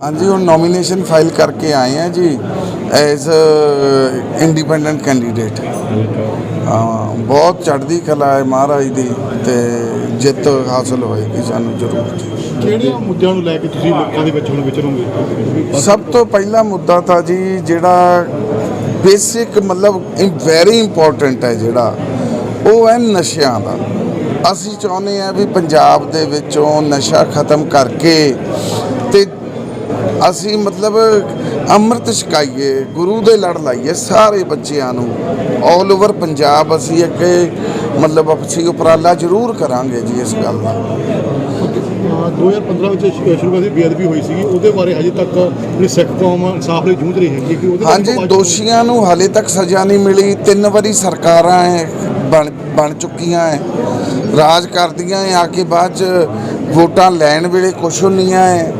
ਹਾਂਜੀ ਹੁਣ nomination file ਕਰਕੇ ਆਏ ਆ ਜੀ ਐਜ਼ ਇੰਡੀਪੈਂਡੈਂਟ ਕੈਂਡੀਡੇਟ ਬਹੁਤ ਚੜ੍ਹਦੀ ਕਲਾ ਹੈ ਮਹਾਰਾਜ ਦੀ ਤੇ ਜਿੱਤ ਹਾਸਲ ਹੋਏਗੀ ਸਾਨੂੰ ਜ਼ਰੂਰ ਜੀ। ਕਿਹੜੇ ਮੁੱਦਿਆਂ ਨੂੰ ਲੈ ਕੇ ਤੁਸੀਂ ਲੋਕਾਂ ਦੇ ਵਿੱਚ ਹੁਣ ਵਿਚਰੋਗੇ? ਸਭ ਤੋਂ ਪਹਿਲਾ ਮੁੱਦਾ ਤਾਂ ਜੀ ਜਿਹੜਾ ਬੇਸਿਕ ਮਤਲਬ ਵੈਰੀ ਇੰਪੋਰਟੈਂਟ ਹੈ ਜਿਹੜਾ ਉਹ ਹੈ ਨਸ਼ਿਆਂ ਦਾ। ਅਸੀਂ ਚਾਹੁੰਦੇ ਆ ਵੀ ਪੰਜਾਬ ਦੇ ਵਿੱਚੋਂ ਨਸ਼ਾ ਖਤਮ ਕਰਕੇ ਅਸੀਂ ਮਤਲਬ ਅੰਮ੍ਰਿਤ ਛਕਾਈਏ ਗੁਰੂ ਦੇ ਲੜ ਲਾਈਏ ਸਾਰੇ ਬੱਚਿਆਂ ਨੂੰ। 올 ਓਵਰ ਪੰਜਾਬ ਅਸੀਂ ਅੱਗੇ ਮਤਲਬ ਅਸੀਂ ਉਪਰਾਲਾ ਜ਼ਰੂਰ ਕਰਾਂਗੇ ਜੀ ਇਸ ਗੱਲ ਦਾ। ਹਾਂ, 2015 ਵਿੱਚ ਸ਼ੁਰੂਆਤੀ ਬੇਅਦਬੀ ਹੋਈ ਸੀ ਉਹਦੇ ਬਾਰੇ ਹਜੇ ਤੱਕ ਜਿਹੜੀ ਸਿੱਖ ਕੌਮ ਇਨਸਾਫ ਲਈ ਜੂਝ ਰਹੀ ਹੈ ਕਿ ਉਹਦੇ ਹਾਂਜੀ ਦੋਸ਼ੀਆਂ ਨੂੰ ਹਾਲੇ ਤੱਕ ਸਜ਼ਾ ਨਹੀਂ ਮਿਲੀ। ਤਿੰਨ ਵਾਰੀ ਸਰਕਾਰਾਂ ਬਣ ਬਣ ਚੁੱਕੀਆਂ ਹੈ ਰਾਜ ਕਰਦੀਆਂ ਆ ਕੇ ਬਾਅਦ ਚ ਵੋਟਾਂ ਲੈਣ ਵੇਲੇ ਕੁਛ ਹੁੰਦੀਆਂ ਹੈ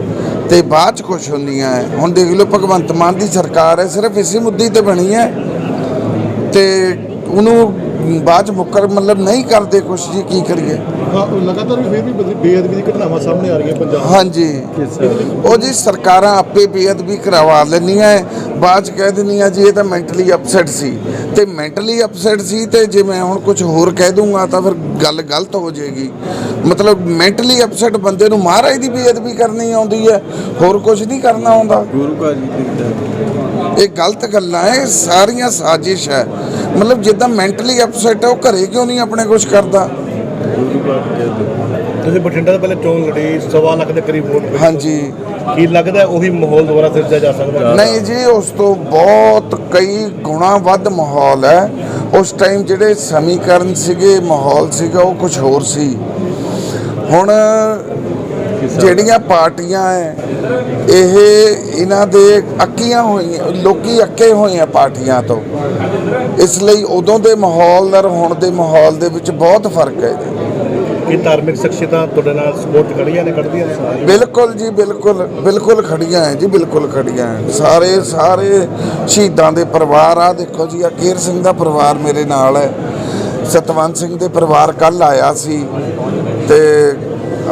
ਤੇ ਬਾਅਦ ਚ ਕੁਛ ਹੁੰਦੀਆਂ ਹੈ ਹੁਣ ਦੇਖ ਲਓ ਭਗਵੰਤ ਮਾਨ ਦੀ ਸਰਕਾਰ ਹੈ ਸਿਰਫ ਇਸੇ ਮੁੱਦੇ ਤੇ ਬਣੀ ਹੈ ਤੇ ਉਹਨੂੰ ਬਾਅਦ ਚ ਮੁੱਕਰ ਮਤਲਬ ਨਹੀਂ ਕਰਦੇ ਕੁਛ ਜੀ ਕੀ ਕਰੀਏ? ਲਗਾਤਾਰ ਵੀ ਫਿਰ ਵੀ ਬੇਅਦਬੀ ਦੀ ਘਟਨਾਵਾਂ ਸਾਹਮਣੇ ਆ ਰਹੀਆਂ ਪੰਜਾਬ ਹਾਂਜੀ। ਉਹ ਜੀ ਸਰਕਾਰਾਂ ਆਪੇ ਬੇਅਦਬੀ ਕਰਵਾ ਲੈਂਦੀਆਂ ਹੈ, ਬਾਅਦ ਚ ਕਹਿ ਦਿੰਦੀਆਂ ਜੀ ਇਹ ਤਾਂ ਮੈਂਟਲੀ ਅਪਸੈਟ ਸੀ। ਤੇ ਮੈਂਟਲੀ ਅਪਸੈਟ ਸੀ ਤੇ ਜੇ ਮੈਂ ਹੁਣ ਕੁਝ ਹੋਰ ਕਹਿ ਦੂੰਗਾ ਤਾਂ ਫਿਰ ਗੱਲ ਗਲਤ ਹੋ ਜਾਏਗੀ। ਮਤਲਬ ਮੈਂਟਲੀ ਅਪਸੈਟ ਬੰਦੇ ਨੂੰ ਮਹਾਰਾਜ ਦੀ ਬੇਅਦਬੀ ਕਰਨੀ ਆਉਂਦੀ ਹੈ ਹੋਰ ਕੁਝ ਨਹੀਂ ਕਰਨਾ ਆਉਂਦਾ। ਗੁਰੂ ਕਾ ਜੀ ਦੀ। ਇਹ ਗਲਤ ਗੱਲਾਂ ਹੈ ਸਾਰੀਆਂ ਸਾਜ਼ਿਸ਼ ਹੈ ਮਤਲਬ ਜਿੱਦਾਂ ਮੈਂਟਲੀ ਅਪਸੈਟ ਹੈ ਉਹ ਘਰੇ ਕਿਉਂ ਨਹੀਂ ਆਪਣੇ ਕੁਝ ਕਰਦਾ? ਗੁਰੂ ਕਾ ਜੀ ਤੁਸੀਂ ਬਠਿੰਡਾ ਦੇ ਪਹਿਲੇ ਚੋਣ ਲੜੀ ਸਵਾ ਲੱਖ ਦੇ ਕਰੀਬ ਵੋਟ ਪਈ। ਹਾਂਜੀ। ਕੀ ਲੱਗਦਾ ਉਹੀ ਮਾਹੌਲ ਦੁਬਾਰਾ ਸਿਰਜਿਆ ਜਾ ਸਕਦਾ? ਨਹੀਂ ਜੀ ਉਸ ਤੋਂ ਬਹੁਤ ਕਈ ਗੁਣਾ ਵੱਧ ਮਾਹੌਲ ਹੈ। ਉਸ ਟਾਈਮ ਜਿਹੜੇ ਸਮੀਕਰਨ ਸੀਗੇ ਮਾਹੌਲ ਸੀਗਾ ਉਹ ਕੁਝ ਹੋਰ ਸੀ। ਹੁਣ ਜਿਹੜੀਆਂ ਪਾਰਟੀਆਂ ਹੈ ਇਹ ਇਹਨਾਂ ਦੇ ਅੱਕੀਆਂ ਹੋਈਆਂ ਲੋਕੀ ਅੱਕੇ ਹੋਏ ਆ ਪਾਰਟੀਆਂ ਤੋਂ। ਇਸ ਲਈ ਉਦੋਂ ਦੇ ਮਾਹੌਲ ਨਾਲ ਹੁਣ ਦੇ ਮਾਹੌਲ ਦੇ ਵਿੱਚ ਬਹੁਤ ਫ਼ਰਕ ਹੈ ਜੀ। ਕੀ ਧਾਰਮਿਕ ਸ਼ਖਸੀਅਤਾਂ ਤੁਹਾਡੇ ਨਾਲ ਸਪੋਰਟ ਕਰੀਆਂ ਨੇ ਕੱਢਦੀਆਂ ਨੇ ਬਿਲਕੁਲ ਜੀ ਬਿਲਕੁਲ ਬਿਲਕੁਲ ਖੜੀਆਂ ਹੈ ਜੀ ਬਿਲਕੁਲ ਖੜੀਆਂ ਹੈ। ਸਾਰੇ ਸਾਰੇ ਸ਼ਹੀਦਾਂ ਦੇ ਪਰਿਵਾਰ ਆ ਦੇਖੋ ਜੀ ਅਕੀਰ ਸਿੰਘ ਦਾ ਪਰਿਵਾਰ ਮੇਰੇ ਨਾਲ ਹੈ। ਸਤਵੰਤ ਸਿੰਘ ਦੇ ਪਰਿਵਾਰ ਕੱਲ ਆਇਆ ਸੀ ਤੇ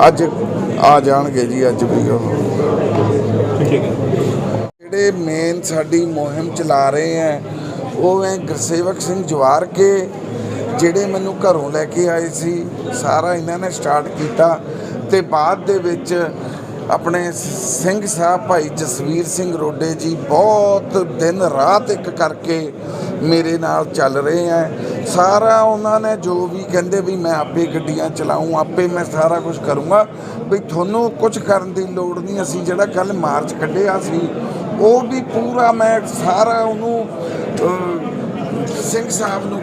ਅੱਜ ਆ ਜਾਣਗੇ ਜੀ ਅੱਜ ਵੀ ਉਹ। ਜਿਹੜੇ ਮੇਨ ਸਾਡੀ ਮੁਹਿੰਮ ਚਲਾ ਰਹੇ ਹੈ ਉਹ ਹੈ ਗੁਰਸੇਵਕ ਸਿੰਘ ਜਵਾਰ ਕੇ ਜਿਹੜੇ ਮੈਨੂੰ ਘਰੋਂ ਲੈ ਕੇ ਆਏ ਸੀ, ਸਾਰਾ ਇਹਨਾਂ ਨੇ ਸਟਾਰਟ ਕੀਤਾ ਤੇ ਬਾਅਦ ਦੇ ਵਿੱਚ ਆਪਣੇ ਸਿੰਘ ਸਾਹਿਬ ਭਾਈ ਜਸਵੀਰ ਸਿੰਘ ਰੋਡੇ ਜੀ ਬਹੁਤ ਦਿਨ ਰਾਤ ਇੱਕ ਕਰਕੇ ਮੇਰੇ ਨਾਲ ਚੱਲ ਰਹੇ ਹੈ ਸਾਰਾ ਉਹਨਾਂ ਨੇ ਜੋ ਵੀ ਕਹਿੰਦੇ ਵੀ ਮੈਂ ਆਪੇ ਗੱਡੀਆਂ ਚਲਾਉਂ ਆਪੇ ਮੈਂ ਸਾਰਾ ਕੁਝ ਕਰੂੰਗਾ, ਵੀ ਤੁਹਾਨੂੰ ਕੁਝ ਕਰਨ ਦੀ ਲੋੜ ਨਹੀਂ, ਅਸੀਂ ਜਿਹੜਾ ਕੱਲ ਮਾਰਚ ਕੱਢਿਆ ਸੀ, ਉਹ ਵੀ ਪੂਰਾ ਮੈਂ ਸਾਰਾ ਉਹਨੂੰ ਸਿੰਘ ਸਾਹਿਬ ਨੂੰ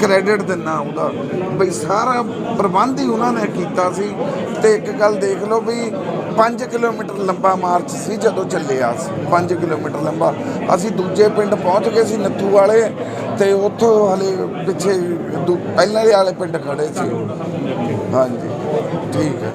ਕ੍ਰੈਡਿਟ ਦਿੰਨਾ ਉਹਦਾ ਬਈ ਸਾਰਾ ਪ੍ਰਬੰਧ ਹੀ ਉਹਨਾਂ ਨੇ ਕੀਤਾ ਸੀ। ਤੇ ਇੱਕ ਗੱਲ ਦੇਖ ਲਓ ਵੀ 5 ਕਿਲੋਮੀਟਰ ਲੰਬਾ ਮਾਰਚ ਸੀ ਜਦੋਂ ਚੱਲਿਆ ਸੀ। 5 ਕਿਲੋਮੀਟਰ ਲੰਬਾ। ਅਸੀਂ ਦੂਜੇ ਪਿੰਡ ਪਹੁੰਚ ਗਏ ਸੀ ਨੱਥੂ ਵਾਲੇ ਤੇ ਉੱਥੋਂ ਹਲੇ ਪਿੱਛੇ ਦੂ- ਪਹਿਲਾਂ ਦੇ ਵਾਲੇ ਪਿੰਡ ਖੜੇ ਸੀ। ਹਾਂਜੀ। ਠੀਕ ਹੈ।